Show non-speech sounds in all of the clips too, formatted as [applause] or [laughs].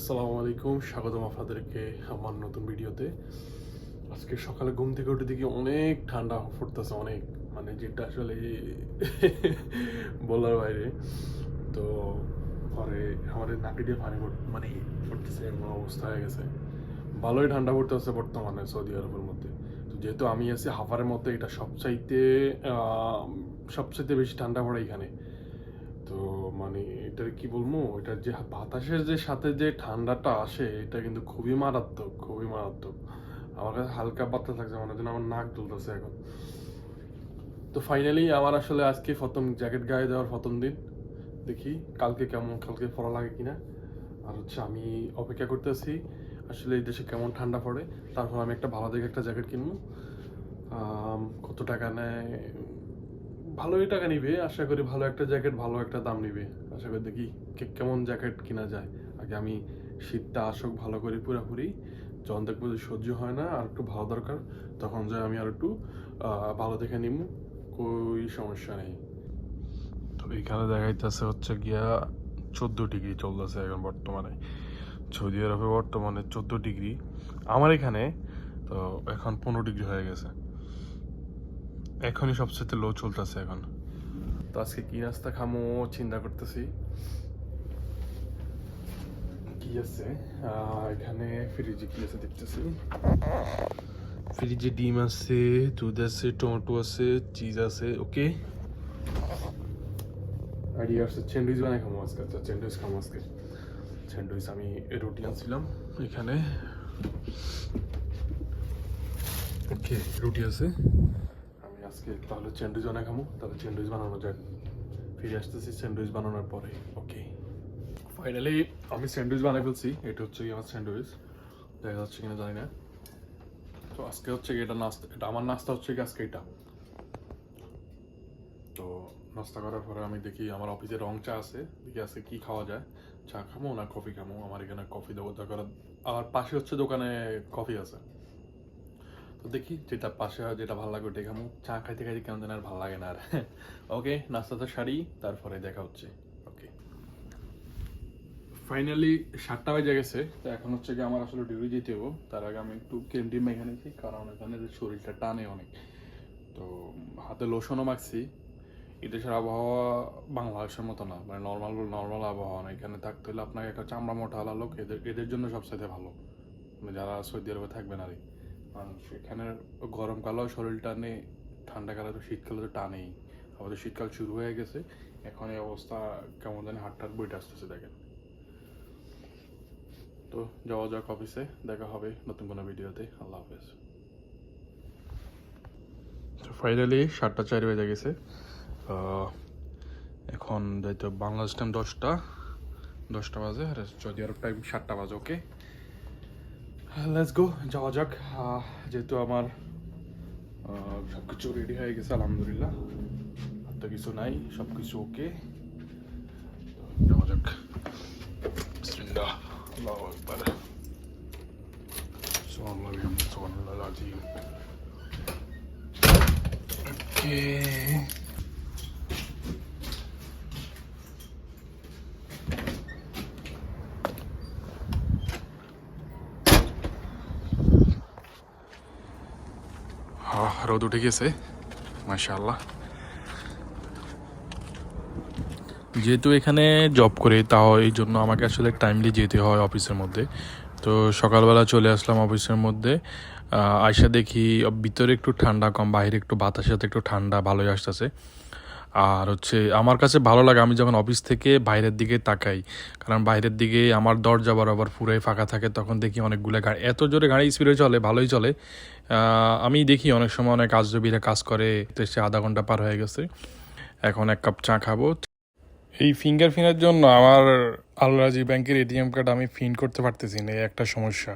আসসালামু আলাইকুম, স্বাগতম আপনাদেরকে আমার নতুন ভিডিওতে। আজকে সকালে ঘুম থেকে উঠে দেখি অনেক ঠান্ডা পড়তেছে, অনেক। মানে যেটা আসলে বলার বাইরে। তো পরে আমাদের নাকি দিয়ে পানি মানে পড়তেছে, এমন অবস্থা হয়ে গেছে। ভালোই ঠান্ডা পড়তেছে বর্তমানে সৌদি আরবের মধ্যে। তো যেহেতু আমি আছি হাফারের মধ্যে, এটা সবচাইতে সবচাইতে বেশি ঠান্ডা পড়ে এখানে। তো মানে এটার কি বলব? এটার যে বাতাসের যে সাথে যে ঠান্ডাটা আসে, এটা কিন্তু খুবই মারাত্মক খুবই মারাত্মক। আমার কাছে হালকা বাতাস লাগছে, মনে হচ্ছে আমার নাক দুলতেছে এখন। তো ফাইনালি আমার আসলে আজকে প্রথম জ্যাকেট গায়ে দেওয়ার প্রথম দিন। দেখি কালকে কেমন, কালকে পড়া লাগে কিনা। আর হচ্ছে আমি অপেক্ষা করতেছি, আসলে এই দেশে কেমন ঠান্ডা পড়ে। তারপর আমি একটা ভালো দেখে একটা জ্যাকেট কিনবো। কত টাকা নেয়? ভালোই টাকা নিবে, আশা করি ভালো একটা জ্যাকেট ভালো একটা দাম নিবে। আশা করি দেখি কেমন জ্যাকেট কিনা যায়। আগে আমি শীতটা আসুক, ভালো করে পুরোপুরি যখন দেখব যে সহ্য হয় না, আর একটু ভালো দরকার, তখন যে আমি আর একটু ভালো দেখে নিব કોઈ সমস্যা নেই। তো এখানে দেখাইতেছে হচ্ছে গিয়া চোদ্দ ডিগ্রি চলতেছে এখন বর্তমানে। সৌদি আরবে বর্তমানে চোদ্দ ডিগ্রি। আমার এখানে তো এখন পনেরো ডিগ্রি হয়ে গেছে। এখনই সবচেয়ে লো চলতেছে এখন। তো আজকে কি নাস্তা খামো চিন্তা করতেছি। কি আছে? এখানে ফ্রিজে কি আছে দেখতেছি। ফ্রিজে ডিম আছে দুধ আছে টমেটো আছে চিজ আছে ওকে আইডিয়া আছে স্যান্ডউইচ বানাই খামো আজকে। আচ্ছা স্যান্ডউইচ খামো আজকে। স্যান্ডউইচ আমি রুটি আনছিলাম এখানে। ওকে রুটি আছে। আজকে তাহলে স্যান্ডউইচ বানাই খামো। তাহলে স্যান্ডউইচ বানানো যাক। ফিরে আসতেছি স্যান্ডউইচ বানানোর পরে। ওকে ফাইনালি আমি স্যান্ডউইচ বানাই ফেলছি। এটা হচ্ছে কি আমার স্যান্ডউইচ। দেখা যাচ্ছে কিনা জানি না। তো আজকে হচ্ছে কি এটা নাস্তা এটা আমার নাস্তা হচ্ছে কি আজকে এটা। তো নাস্তা করার পরে আমি দেখি আমার অফিসে রং চা আছে। দেখি আজকে কি খাওয়া যায়। চা খামো না কফি খামো? আমার এখানে কফি দরকার আর পাশে হচ্ছে দোকানে কফি আছে। তো দেখি যেটা পাশে হয় যেটা ভালো লাগবে ওটাই খামো চা খাইতে খাইতে কেমন যেন আর ভালো লাগে না আর। [laughs] ওকে নাস্তাটা সারি, তারপরে দেখা হচ্ছে। ওকে ফাইনালি সাতটা বাজে গেছে, তো এখন হচ্ছে কি আমার আসলে ডিউটি যেতে হব। তার আগে আমি একটু ক্রিম টিম মেখে নিয়েছি কারণ এখানে শরীরটা টানে অনেক। তো হাতে লোশনও মাখছি। এদেশের আবহাওয়া বাংলাদেশের মতো না মানে নর্মাল নর্মাল আবহাওয়া না। এখানে থাকতে হলে আপনাকে একটা চামড়া মোটা আলা লোক, এদের এদের জন্য সবসাথে ভালো। মানে যারা সৌদি আরবে থাকবেন আর কারণ সেখানে গরমকালেও শরীর টানে ঠান্ডাকালে তো শীতকালে তো টানেই। আমাদের শীতকাল শুরু হয়ে গেছে, এখন এই অবস্থা কেমন জানি হাট টাট বইটা আসতেছে, দেখেন। তো যাওয়া যাক অফিসে, দেখা হবে নতুন কোনো ভিডিওতে, আল্লাহ হাফেজ। তো ফাইনালি সাতটা চার বেজে গেছে। এখন যাইতে বাংলাদেশ টাইম দশটা দশটা বাজে, আর সৌদি আরব টাইম সাতটা বাজে ওকে লেটস গো যাওয়া যাক আহ, যেহেতু আমার সব কিছু রেডি হয়ে গেছে আলহামদুলিল্লাহ আর তো কিছু নাই সব কিছু ওকে যাওয়া যাক বিসমিল্লাহ আল্লাহু আকবার সুবহানাল্লাহ বিহামদিহি সুবহানাল্লাহ আযীম ওকে রোদ উঠে গেছে। মাশাআল্লাহ। যেহেতু এখানে জব করে, তাও এই জন্য আমাকে আসলে টাইমলি যেতে হয় অফিসের মধ্যে। তো সকালবেলা চলে আসলাম অফিসের মধ্যে। আইসা দেখি ভিতরে একটু ঠান্ডা কম বাইরে একটু বাতাসের সাথে একটু ঠান্ডা, ভালোই আসতেছে। আর হচ্ছে আমার কাছে ভালো লাগে, আমি যখন অফিস থেকে বাইরের দিকে তাকাই, কারণ বাইরের দিকে আমার দরজা বরাবর পুরাই ফাঁকা থাকে, তখন দেখি অনেকগুলো গাড়ি এত জোরে গাড়ি স্পিডে চলে, ভালোই চলে। আমি দেখি অনেক সময় অনেক আজজবিরা কাজ করে সে আধা ঘণ্টা পার হয়ে গেছে। এখন এক কাপ চা খাব। এই ফিঙ্গার ফিনের জন্য আমার আলরাজি ব্যাংকের এটিএম কার্ড আমি ফিন করতে পারতেছি না, এই একটা সমস্যা।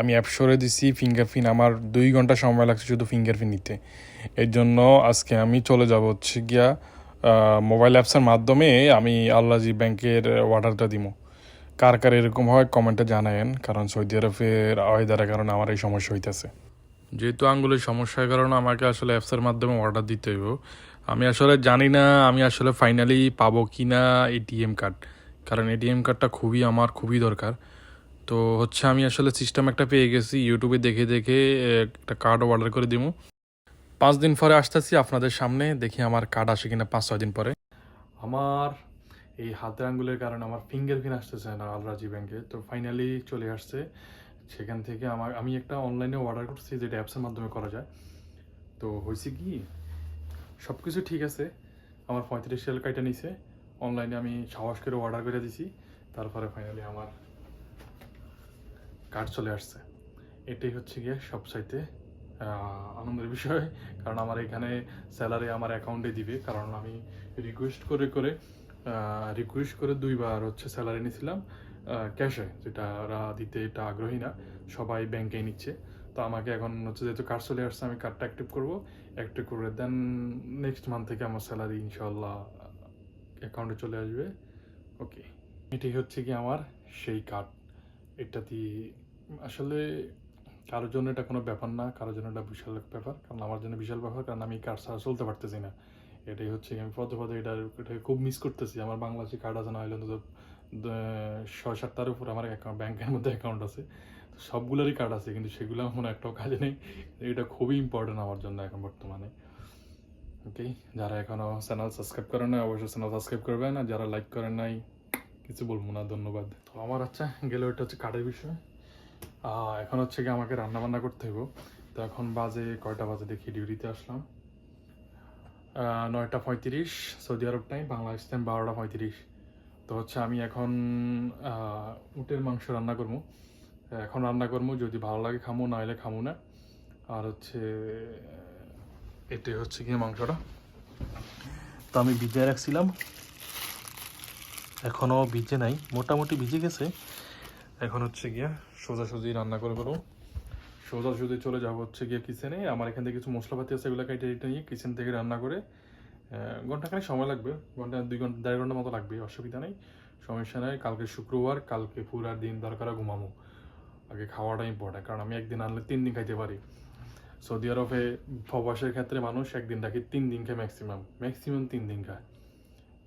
আমি অ্যাপ সরে দিছি ফিঙ্গার ফিন আমার দুই ঘণ্টা সময় লাগছে শুধু ফিঙ্গার ফিন নিতে। এর জন্য আজকে আমি চলে যাব হচ্ছে গিয়া মোবাইল অ্যাপসের মাধ্যমে আমি আল্লাজি ব্যাংকের অর্ডারটা দিব কার কার এরকম হয় কমেন্টে জানায়েন, কারণ সৌদি আরবের ওয়েদারের কারণে আমার এই সমস্যা হইতেছে। যেহেতু আঙ্গুলের সমস্যার কারণে আমাকে আসলে অ্যাপসের মাধ্যমে অর্ডার দিতে হইব, আমি আসলে জানি না আমি আসলে ফাইনালি পাবো কি না এটিএম কার্ড কারণ এটিএম কার্ডটা খুবই আমার খুবই দরকার। তো হচ্ছে আমি আসলে সিস্টেম একটা পেয়ে গেছি ইউটিউবে দেখে দেখে একটা কার্ড অর্ডার করে দিব পাঁচ দিন পরে আসতেছি আপনাদের সামনে, দেখি আমার কার্ড আসে কিনা পাঁচ, ছয় দিন পরে। আমার এই হাতের আঙ্গুলের কারণে আমার ফিঙ্গার প্রিন্ট আসতেছে না আলরাজি ব্যাংকে তো ফাইনালি চলে আসছে। সেখান থেকে আমার আমি একটা অনলাইনে অর্ডার করছি যেটা অ্যাপসের মাধ্যমে করা যায়। তো হয়েছে কি সব কিছু ঠিক আছে আমার পঁয়ত্রিশ সেল কাইটা নিছে অনলাইনে আমি সাহস করে অর্ডার করে দিছি তারপরে ফাইনালি আমার কার্ড চলে আসছে। এটাই হচ্ছে গিয়ে সবচাইতে আহ, আনন্দের বিষয় কারণ আমার এখানে স্যালারি আমার অ্যাকাউন্টে দিবে কারণ আমি রিকোয়েস্ট করে করে রিকোয়েস্ট করে দুইবার হচ্ছে স্যালারি নিয়েছিলাম ক্যাশে, যেটা দিতে এটা আগ্রহী না, সবাই ব্যাংকে নিচ্ছে। তো আমাকে এখন হচ্ছে যেহেতু কার্ড চলে আসছে, আমি কার্ডটা অ্যাক্টিভ করব। অ্যাক্টিভ করে দেন নেক্সট মান্থ থেকে আমার স্যালারি ইনশাল্লাহ অ্যাকাউন্টে চলে আসবে। ওকে এটাই হচ্ছে কি আমার সেই কার্ড এটা দিয়ে আসলে কারোর জন্য এটা কোনো ব্যাপার না, কারোর জন্য এটা বিশাল ব্যাপার, কারণ আমার জন্য বিশাল ব্যাপার, কারণ আমি কার্ড ছাড়া চলতে পারতেছি না। এটাই হচ্ছে আমি পদে পদে এটা এটা খুব মিস করতেছি। আমার বাংলাদেশি কার্ড আছে না হলে অন্তত ছয় সাতটার উপর আমার অ্যাকাউন্ট ব্যাংকের মধ্যে অ্যাকাউন্ট আছে। তো সবগুলোরই কার্ড আছে, কিন্তু সেগুলো আমার একটাও কাজে নেই। এটা খুবই ইম্পর্টেন্ট আমার জন্য এখন বর্তমানে। ওকে যারা এখনও চ্যানেল সাবস্ক্রাইব করেন না অবশ্যই চ্যানেল সাবস্ক্রাইব করবেন। আর যারা লাইক করেন নাই, কিছু বলব না, ধন্যবাদ। তো আমার আচ্ছা গেলে ওটা হচ্ছে কার্ডের বিষয়। এখন হচ্ছে কি আমাকে রান্না বান্না করতে হইব। তো এখন বাজে কয়টা বাজে দেখি, ডিউটিতে আসলাম। নয়টা পঁয়ত্রিশ, Saudi Arab time Bangladesh time বারোটা পঁয়ত্রিশ। তো হচ্ছে আমি এখন উটের মাংস রান্না করব। এখন রান্না করব, যদি ভালো লাগে খামো না হলে খামো না। আর হচ্ছে, এটাই হচ্ছে গিয়ে মাংসটা। তো আমি ভিজে রাখছিলাম। এখনও ভিজে নাই, মোটামুটি ভিজে গেছে। এখন হচ্ছে গিয়া সোজাসুজি রান্না করে করব। সোজাসুজি চলে যাব হচ্ছে গিয়ে কিচেনে আমার এখান থেকে কিছু মশলাপাতি আছে, এগুলো কেটে নিয়ে কিচেন থেকে রান্না করে ঘন্টাখানেক সময় লাগবে, ঘণ্টা, দুই ঘণ্টা, দেড় ঘণ্টা মতো লাগবে, অসুবিধা নেই, সমস্যা নেই, কালকে শুক্রবার, কালকে পুরা দিন দরকার ঘুমামো আগে খাওয়াটা ইম্পর্টেন্ট কারণ আমি একদিন আনলে তিন দিন খাইতে পারি। সৌদি আরবে প্রবাসের ক্ষেত্রে মানুষ একদিন রাখি তিন দিন খায় ম্যাক্সিমাম ম্যাক্সিমাম তিন দিন খায়।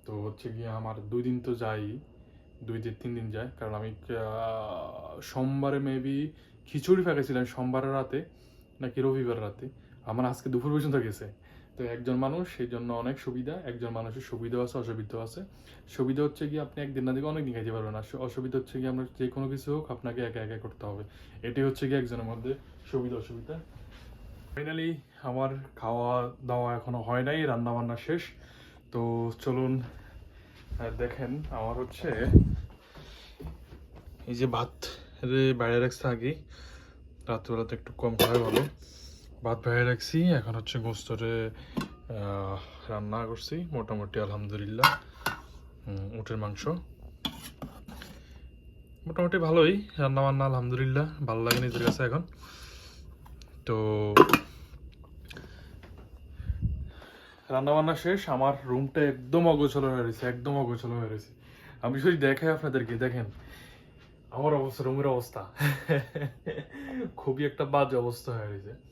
তো হচ্ছে গিয়ে আমার দুই দিন তো যাই, দুই দিন তিন দিন যায়, কারণ আমি সোমবারে মেবি খিচুড়ি ফেঁকেছিলাম সোমবারের রাতে নাকি রবিবার রাতে। আমার আজকে দুপুর পর্যন্ত গেছে। তো একজন মানুষ, সেই জন্য অনেক সুবিধা। একজন মানুষের সুবিধাও আছে অসুবিধা আছে। সুবিধা হচ্ছে কি আপনি একদিন না দিকে অনেক দিন খাইতে পারবেন আর অসুবিধা হচ্ছে কি আপনার যে কোনো কিছু হোক আপনাকে একা একা করতে হবে। এটাই হচ্ছে কি একজনের মধ্যে সুবিধা, অসুবিধা। ফাইনালি আমার খাওয়া দাওয়া এখনও হয় নাই রান্না বান্না শেষ। তো চলুন দেখেন, আমার হচ্ছে এই যে ভাত বাইরে রাখছে আগে। রাত্রিবেলা তো একটু কম খাওয়া ভালো ভাত বাইরে রাখছি এখন হচ্ছে গোস্তরে রান্না করছি মোটামুটি আলহামদুলিল্লাহ। হুম, উটের মাংস। মোটামুটি ভালোই রান্না বান্না আলহামদুলিল্লাহ ভালো লাগে নিজের কাছে এখন। তো রান্নাবান্না শেষ আমার রুমটা একদম অগোছল হয়ে রয়েছে একদম অগোছল হয়ে রয়েছে। আমি যদি দেখাই আপনাদেরকে দেখেন আমার অবস্থা রুমের অবস্থা। [laughs] খুবই একটা বাজে অবস্থা হয়ে রয়েছে।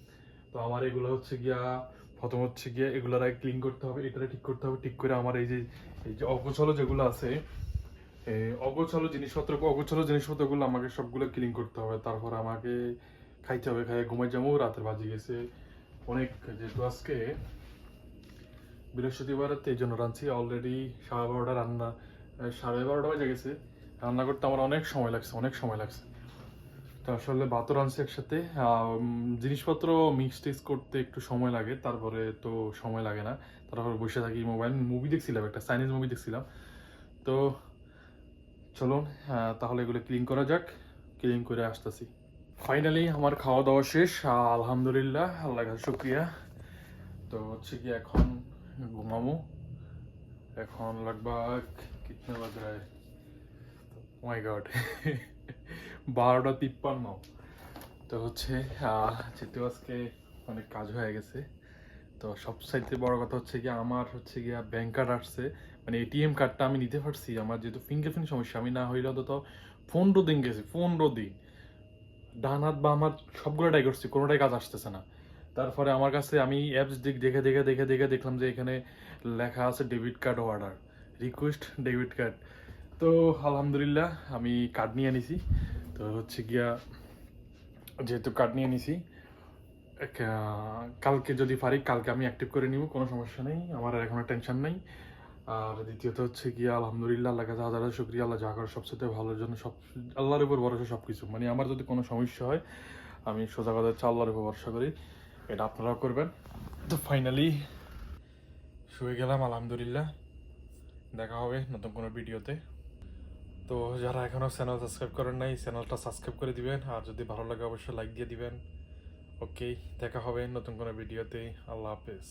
তো আমার এগুলো হচ্ছে গিয়া, প্রথম হচ্ছে গিয়া এগুলার আগে ক্লিন করতে হবে, এটারে ঠিক করতে হবে। ঠিক করে আমার এই যে এই যে অগোছালো যেগুলো আছে অগোছালো জিনিসপত্র, অগোছালো জিনিসপত্রগুলো আমাকে সবগুলো ক্লিন করতে হবে। তারপর আমাকে খাইতে হবে খাই ঘুমাই যাব, রাতের বাজে গেছে। অনেক যেহেতু আজকে বৃহস্পতিবার এই জন্য রাঁধছি। অলরেডি সাড়ে বারোটা রান্না, সাড়ে বারোটা বাজে গেছে। রান্না করতে আমার অনেক সময় লাগছে, অনেক সময় লাগছে। আসলে বাতর আনছে একসাথে জিনিসপত্র মিক্স টিক্স করতে একটু সময় লাগে, তারপরে তো সময় লাগে না। তারপরে বসে থাকি মোবাইল মুভি দেখছিলাম একটা চাইনিজ মুভি দেখছিলাম। তো চলুন তাহলে এগুলো ক্লিন করা যাক ক্লিন করে আসতেছি। ফাইনালি আমার খাওয়া দাওয়া শেষ, আলহামদুলিল্লাহ আল্লাহ শুক্রিয়া। তো হচ্ছে কি, এখন ঘুমামো এখন লাগভাগ কিতনে বাজ? মাই গড বারোটা তিপ্পান্ন। তো হচ্ছে যেহেতু আজকে অনেক কাজ হয়ে গেছে, তো সবচাইতে বড় কথা হচ্ছে কি আমার হচ্ছে গিয়া ব্যাংক কার্ড আসছে। মানে এটিএম কার্ডটা আমি নিতে পারছি, আমার যেহেতু ফিঙ্গারপ্রিন্ট সমস্যা, আমি না হইলে অন্তত পনেরো দিন গেছি, পনেরো দিন। ডান হাত বা আমার সবগুলো ট্রাই করছি, কোনোটাই কাজ আসতেছে না। তারপরে আমার কাছে আমি অ্যাপস দিক দেখে দেখে দেখে দেখে দেখলাম যে এখানে লেখা আছে debit card order request debit card তো আলহামদুলিল্লাহ আমি কার্ড নিয়ে নিছি। তো হচ্ছে গিয়া যেহেতু কার্ড নিয়ে নিছি কালকে যদি পারি, কালকে আমি অ্যাক্টিভ করে নিব, কোনো সমস্যা নেই, আমার আর এখনও টেনশন নেই। আর দ্বিতীয়ত হচ্ছে গিয়া, আলহামদুলিল্লাহ আল্লাহ কাছে হাজার শুক্রিয়া, আল্লাহ যা করে সবচেয়ে ভালোর জন্য সব, আল্লাহর উপর ভরসা সব কিছু মানে আমার যদি কোনো সমস্যা হয়, আমি সোজা কথা হচ্ছে আল্লাহর উপর ভরসা করি, এটা আপনারাও করবেন। তো ফাইনালি শুয়ে গেলাম, আলহামদুলিল্লাহ। দেখা হবে নতুন কোনো ভিডিওতে তো যারা এখনও চ্যানেল সাবস্ক্রাইব করেন নাই চ্যানেলটা সাবস্ক্রাইব করে দিবেন। আর যদি ভালো লাগে, অবশ্যই লাইক দিয়ে দিবেন। ওকে দেখা হবে নতুন কোনো ভিডিওতে আল্লাহ হাফেজ।